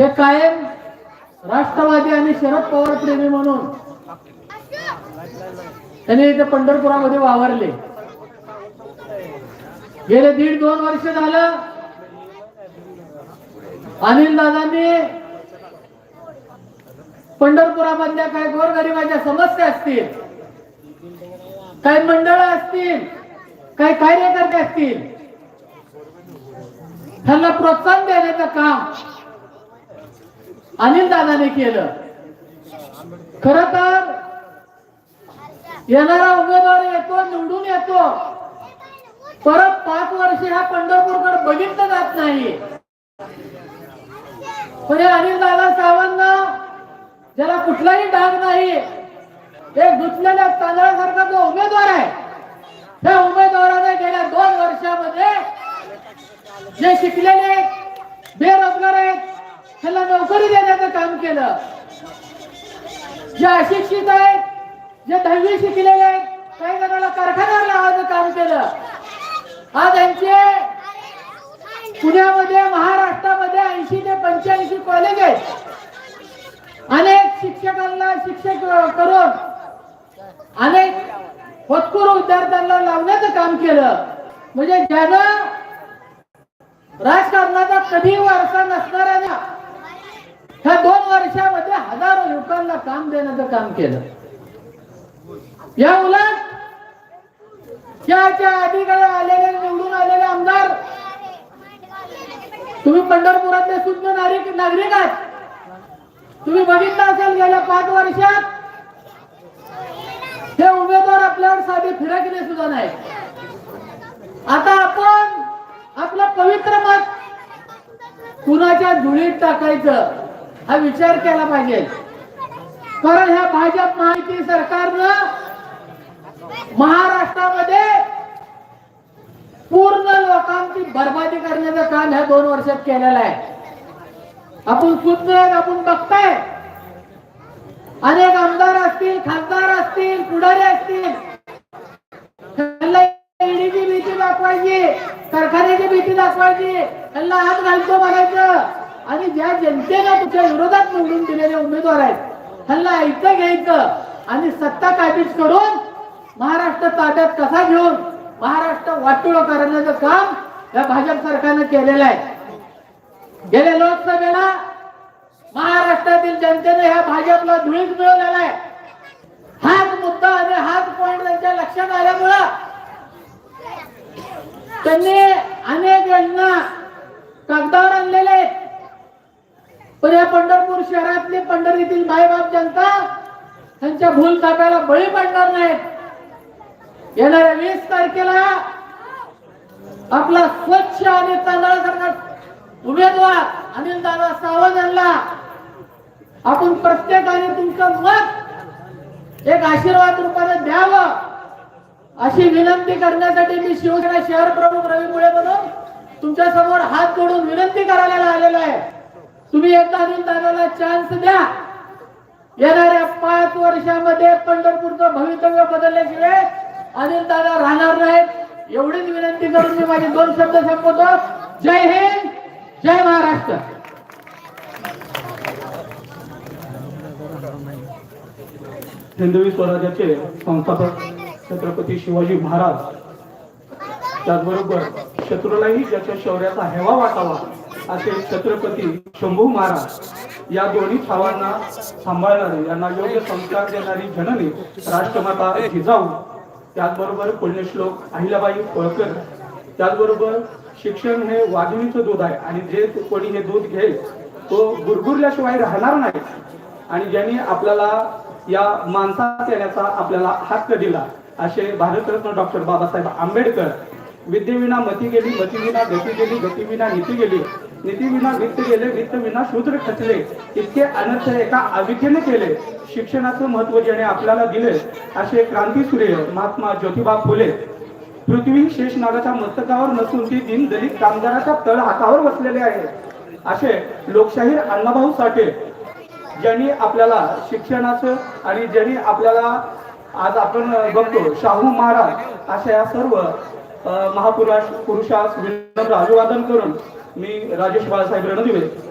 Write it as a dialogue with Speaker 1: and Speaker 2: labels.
Speaker 1: हे कायम राष्ट्रवादी आणि शरद पवार प्रेमी म्हणून त्यांनी इथे पंढरपुरामध्ये वावरले. गेले दीड दोन वर्ष झालं अनिल दादांनी पंढरपुरामधल्या काही गोरगरिबाच्या समस्या असतील काही मंडळ असतील काही कार्यकर्ते असतील त्यांना प्रोत्साहन देण्याचं काम अनिल दादाने केलं. खर तर येणारा उमेदवार येतो निवडून येतो. परत पाच वर्ष ह्या पंढरपूरकडे बघितलं जात नाही. पण अनिल दादा साहेबांना ज्याला कुठलाही डाग नाही एक गुंतलेल्या तांदळासारखा जो उमेदवार आहे त्या उमेदवाराने गेल्या दोन वर्षामध्ये जे शिकलेले बेरोजगार आहेत त्याला नोकरी देण्याचं काम केलं. जे अशिक्षित आहेत जे दहावी शिकलेले आहेत काही जणांना कारखान्यावर लावायचं काम केलं. आज यांचे पुण्यामध्ये महाराष्ट्रामध्ये ऐंशी ते पंच्याऐंशी कॉलेज आहेत. अनेक शिक्षकांना शिक्षक करून अनेक होतकरू विद्यार्थ्यांना लावण्याचं काम केलं. म्हणजे ज्यानं राजकारणाचा कधी वारसा नसणाऱ्या ह्या दोन वर्षामध्ये हजारो लोकांना काम देण्याचं काम केलं. या उलट याच्या अधिकडे आलेले निवडून आलेले आमदार तुम्ही पंढरपुरातले सुज्ञ नागरिक नागरिक आहात. तुम्ही बघितलं असेल गेल्या पाच वर्षात हे उमेदवार आपल्यावर साधे फिरकले सुद्धा नाही आता आपण आपलं पवित्र मत कुणाच्या धुळीत टाकायचं? हा विचार केला पाहिजे. कारण ह्या भाजप माहिती सरकारनं महाराष्ट्रामध्ये पूर्ण लोकांची बर्बादी करण्याचं काम ह्या दोन वर्षात केलेलं आहे. आपण सुद्धा आपण बघताय. अनेक आमदार असतील खासदार असतील पुढारी असतील. ईडीची भीती दाखवायची कारखान्याची भीती दाखवायची त्यांना हात घालतो म्हणायचं आणि ज्या जनतेला तुमच्या विरोधात निवडून दिलेले उमेदवार आहेत त्यांना ऐकतं घ्यायचं आणि सत्ता काबीज करून महाराष्ट्र ताब्यात कसा घेऊन महाराष्ट्र वाटोळ करण्याचं काम या भाजप सरकारनं केलेलं आहे. गेल्या लोकसभेला महाराष्ट्रातील जनतेने ह्या भाजपला धुळीत मिळवलेला आहे. हाच मुद्दा आणि हाच पॉइंट त्यांच्या लक्षात आल्यामुळं त्यांनी अनेक योजना कागदावर आणले पण या पंढरपूर शहरातली पंढरीतील मायबाप जनता त्यांच्या भूल ताप्याला बळी पडणार नाहीत. येणाऱ्या वीस तारखेला आपला स्वच्छ आणि तांदळासारखा उमेदवार अनिल दादा सावंत यांना आपण प्रत्येकाने तुमचं मत एक आशीर्वाद रूपाने द्यावं अशी विनंती करण्यासाठी मी शिवसेना शहर प्रमुख रवी मुळे म्हणून तुमच्यासमोर हात जोडून विनंती करायला आलेलो आहे. तुम्ही एकदा अनिल दादाला चान्स द्या. येणाऱ्या पाच वर्षामध्ये पंढरपूरचं भवितव्य बदलल्याशिवाय अनिल दादा राहणार नाहीत. एवढीच विनंती करून मी माझे दोन शब्द संपवतो. जय हिंद जय महाराष्ट्र.
Speaker 2: हिंदवी स्वराज्याचे संस्थापक छत्रपती शिवाजी महाराज त्याचबरोबर शत्रूलाही ज्याच्या शौर्याचा हेवा वाटावा असे छत्रपती शंभू महाराज या दोन्ही भावांना सांभाळणारे यांना योग्य संस्कार देणारी जननी राष्ट्रमाता जिजाऊ त्याचबरोबर पुण्यश्लोक अहिल्याबाई होळकर त्याचबरोबर शिक्षण हे वाघिणीचं दूध आहे आणि जे कोणी हे दूध घेईल तो गुरगुरल्याशिवाय राहणार नाही. आणि ज्यांनी आपल्याला या माणसात येण्याचा आपल्याला हक्क दिला असे भारतरत्न डॉक्टर बाबासाहेब आंबेडकर विद्येविना मती गेली मतीविना गती गेली गतीविना नीती गेली नीतीविना वित्त गेले वित्त विना शूद्र खचले. इतके अनर्थ एका अविद्येने केले. शिक्षणाचं महत्त्व ज्याने आपल्याला दिले असे क्रांतीसूर्य महात्मा ज्योतिबा फुले पृथ्वी शेषनागाच्या मस्तकावर नसून ती दिन दलित कामगाराच्या तळ हातावर बसलेले आहे. असे लोकशाहीर अण्णाभाऊ साठे ज्यांनी आपल्याला शिक्षणाचं आणि ज्यांनी आपल्याला आज आपण बघतो शाहू महाराज अशा या सर्व महापुरुष पुरुषास विनम्र अभिवादन करून मी राजेश बाळासाहेब रणदिवे.